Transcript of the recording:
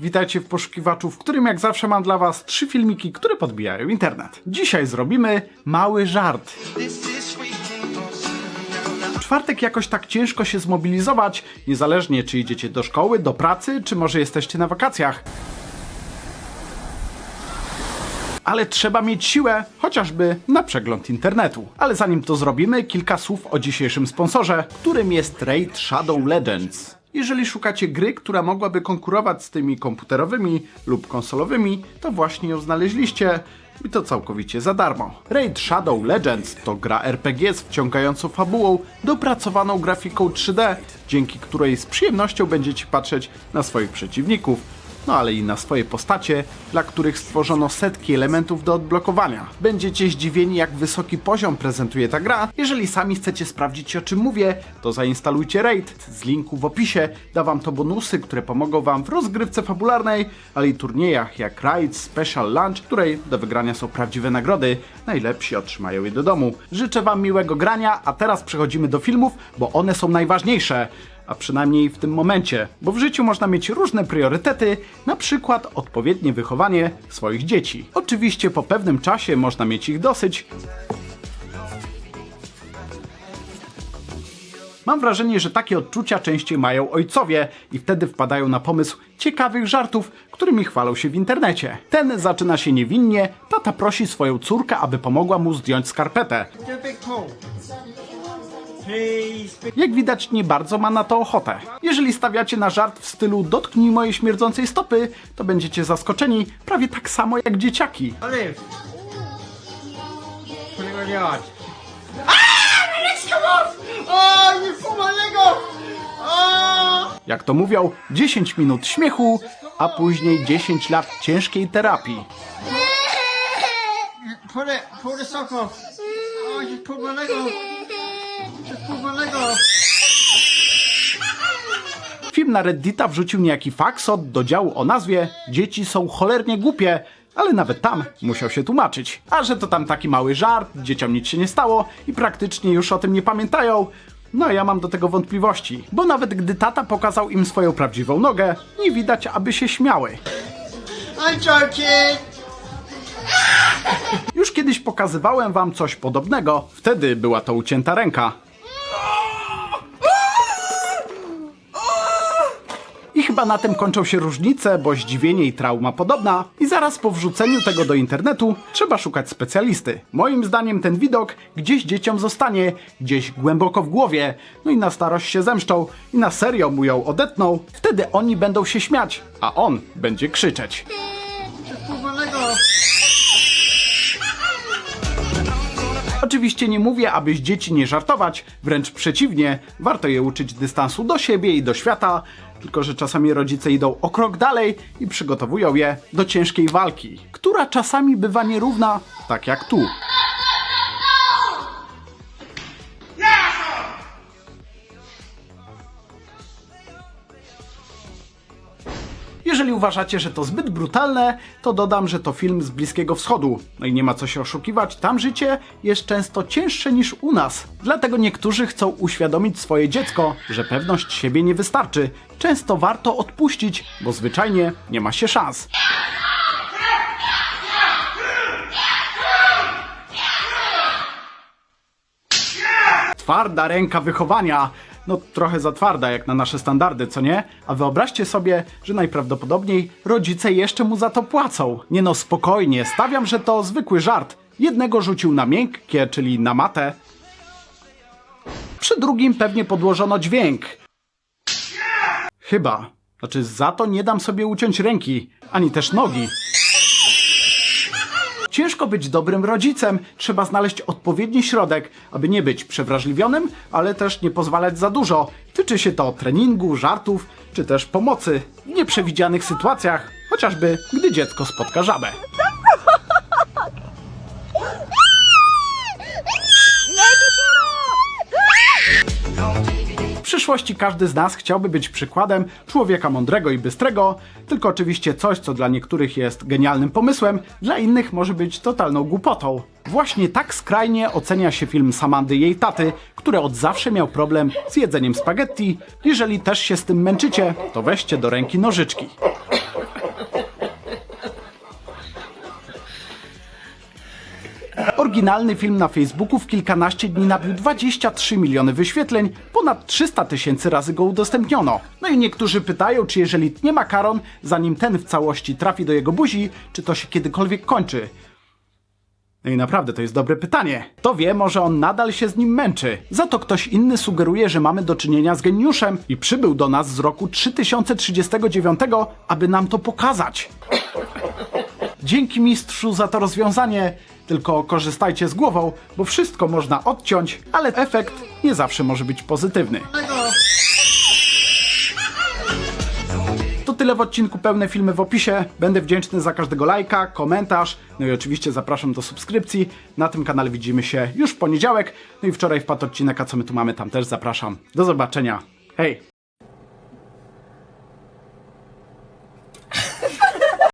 Witajcie w poszukiwaczu, w którym jak zawsze mam dla was trzy filmiki, które podbijają internet. Dzisiaj zrobimy mały żart. W czwartek jakoś tak ciężko się zmobilizować, niezależnie czy idziecie do szkoły, do pracy, czy może jesteście na wakacjach. Ale trzeba mieć siłę, chociażby na przegląd internetu. Ale zanim to zrobimy, kilka słów o dzisiejszym sponsorze, którym jest Raid Shadow Legends. Jeżeli szukacie gry, która mogłaby konkurować z tymi komputerowymi lub konsolowymi, to właśnie ją znaleźliście i to całkowicie za darmo. Raid Shadow Legends to gra RPG z wciągającą fabułą, dopracowaną grafiką 3D, dzięki której z przyjemnością będziecie patrzeć na swoich przeciwników, no ale i na swoje postacie, dla których stworzono setki elementów do odblokowania. Będziecie zdziwieni, jak wysoki poziom prezentuje ta gra. Jeżeli sami chcecie sprawdzić, o czym mówię, to zainstalujcie Raid. Z linku w opisie da wam to bonusy, które pomogą wam w rozgrywce fabularnej, ale i turniejach jak Raid Special Lunch, której do wygrania są prawdziwe nagrody. Najlepsi otrzymają je do domu. Życzę wam miłego grania, a teraz przechodzimy do filmów, bo one są najważniejsze a przynajmniej w tym momencie, bo w życiu można mieć różne priorytety, na przykład odpowiednie wychowanie swoich dzieci. Oczywiście po pewnym czasie można mieć ich dosyć. Mam wrażenie, że takie odczucia częściej mają ojcowie i wtedy wpadają na pomysł ciekawych żartów, którymi chwalą się w internecie. Ten zaczyna się niewinnie, tata prosi swoją córkę, aby pomogła mu zdjąć skarpetę. Jak widać, nie bardzo ma na to ochotę. Jeżeli stawiacie na żart w stylu dotknij mojej śmierdzącej stopy, to będziecie zaskoczeni prawie tak samo jak dzieciaki. Olive. Put! Oh! Jak to mówią, 10 minut śmiechu, a później 10 lat ciężkiej terapii. Pull it. Pull the sock off. Oh, you pulled my leg off. Film na Reddita wrzucił niejaki faksot do działu o nazwie Dzieci są cholernie głupie, ale nawet tam musiał się tłumaczyć. A że to tam taki mały żart, dzieciom nic się nie stało i praktycznie już o tym nie pamiętają, no ja mam do tego wątpliwości, bo nawet gdy tata pokazał im swoją prawdziwą nogę, nie widać aby się śmiały. I'm joking. Kiedyś pokazywałem wam coś podobnego, wtedy była to ucięta ręka. I chyba na tym kończą się różnice, bo zdziwienie i trauma podobna. I zaraz po wrzuceniu tego do internetu trzeba szukać specjalisty. Moim zdaniem ten widok gdzieś dzieciom zostanie, gdzieś głęboko w głowie. No i na starość się zemszczą i na serio mu ją odetną. Wtedy oni będą się śmiać, a on będzie krzyczeć. Oczywiście nie mówię, aby z dzieci nie żartować, wręcz przeciwnie, warto je uczyć dystansu do siebie i do świata, tylko że czasami rodzice idą o krok dalej i przygotowują je do ciężkiej walki, która czasami bywa nierówna, tak jak tu. Jeżeli uważacie, że to zbyt brutalne, to dodam, że to film z Bliskiego Wschodu. No i nie ma co się oszukiwać, tam życie jest często cięższe niż u nas. Dlatego niektórzy chcą uświadomić swoje dziecko, że pewność siebie nie wystarczy. Często warto odpuścić, bo zwyczajnie nie ma się szans. Twarda ręka wychowania. No trochę za twarda jak na nasze standardy, co nie? A wyobraźcie sobie, że najprawdopodobniej rodzice jeszcze mu za to płacą. Nie no, spokojnie, stawiam, że to zwykły żart. Jednego rzucił na miękkie, czyli na matę. Przy drugim pewnie podłożono dźwięk. Chyba. Znaczy za to nie dam sobie uciąć ręki, ani też nogi. Ciężko być dobrym rodzicem, trzeba znaleźć odpowiedni środek, aby nie być przewrażliwionym, ale też nie pozwalać za dużo. Tyczy się to treningu, żartów, czy też pomocy w nieprzewidzianych sytuacjach, chociażby gdy dziecko spotka żabę. przyszłości każdy z nas chciałby być przykładem człowieka mądrego i bystrego, tylko oczywiście coś, co dla niektórych jest genialnym pomysłem, dla innych może być totalną głupotą. Właśnie tak skrajnie ocenia się film Samandy i jej taty, który od zawsze miał problem z jedzeniem spaghetti. Jeżeli też się z tym męczycie, to weźcie do ręki nożyczki. Oryginalny film na Facebooku w kilkanaście dni nabił 23 miliony wyświetleń, ponad 300 tysięcy razy go udostępniono. No i niektórzy pytają, czy jeżeli tnie makaron, zanim ten w całości trafi do jego buzi, czy to się kiedykolwiek kończy. No i naprawdę to jest dobre pytanie. To wie, może on nadal się z nim męczy. Za to ktoś inny sugeruje, że mamy do czynienia z geniuszem i przybył do nas z roku 3039, aby nam to pokazać. Dzięki mistrzu za to rozwiązanie, tylko korzystajcie z głową, bo wszystko można odciąć, ale efekt nie zawsze może być pozytywny. To tyle w odcinku, pełne filmy w opisie. Będę wdzięczny za każdego lajka, komentarz, no i oczywiście zapraszam do subskrypcji. Na tym kanale widzimy się już w poniedziałek, no i wczoraj wpadł odcinek, a co my tu mamy, tam też zapraszam. Do zobaczenia. Hej!